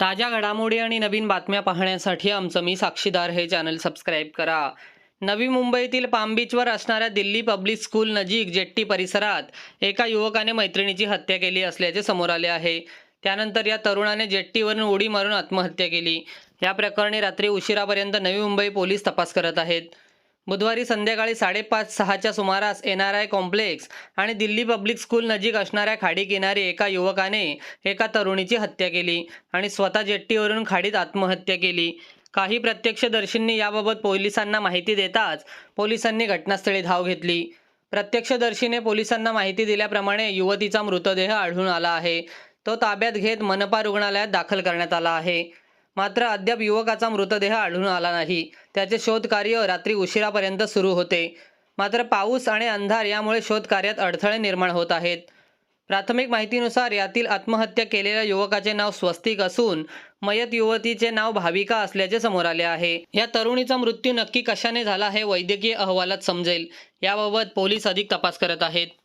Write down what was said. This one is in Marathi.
ताज्या घडामोडी आणि नवीन बातम्या पाहण्यासाठी आमचं मी साक्षीदार हे चॅनल सबस्क्राईब करा. नवी मुंबईतील पाम बीचवर असणाऱ्या दिल्ली पब्लिक स्कूल नजीक जेट्टी परिसरात एका युवकाने मैत्रिणीची हत्या केली असल्याचे समोर आले आहे. त्यानंतर या तरुणाने जेट्टीवरून उडी मारून आत्महत्या केली. या प्रकरणी रात्री उशिरापर्यंत नवी मुंबई पोलीस तपास करत आहेत. बुधवारी संध्याकाळी साडेपाच सहाच्या सुमारास एन आर आय कॉम्प्लेक्स आणि दिल्ली पब्लिक स्कूल नजीक असणाऱ्या खाडीकिनारी एका युवकाने एका तरुणीची हत्या केली आणि स्वतः जेट्टीवरून खाडीत आत्महत्या केली. काही प्रत्यक्षदर्शींनी याबाबत पोलिसांना माहिती देताच पोलिसांनी घटनास्थळी धाव घेतली. प्रत्यक्षदर्शीने पोलिसांना माहिती दिल्याप्रमाणे युवतीचा मृतदेह आढळून आला आहे. तो ताब्यात घेत मनपा रुग्णालयात दाखल करण्यात आला आहे. मात्र अद्याप युवकाचा मृतदेह आढळून आला नाही. त्याचे शोधकार्य रात्री उशिरापर्यंत सुरू होते. मात्र पाऊस आणि अंधार यामुळे शोधकार्यात अडथळे निर्माण होत आहेत. प्राथमिक माहितीनुसार यातील आत्महत्या केलेल्या युवकाचे नाव स्वस्तिक असून मयत युवतीचे नाव भाविका असल्याचे समोर आले आहे. या तरुणीचा मृत्यू नक्की कशाने झाला हे वैद्यकीय अहवालात समजेल. याबाबत पोलीस अधिक तपास करत आहेत.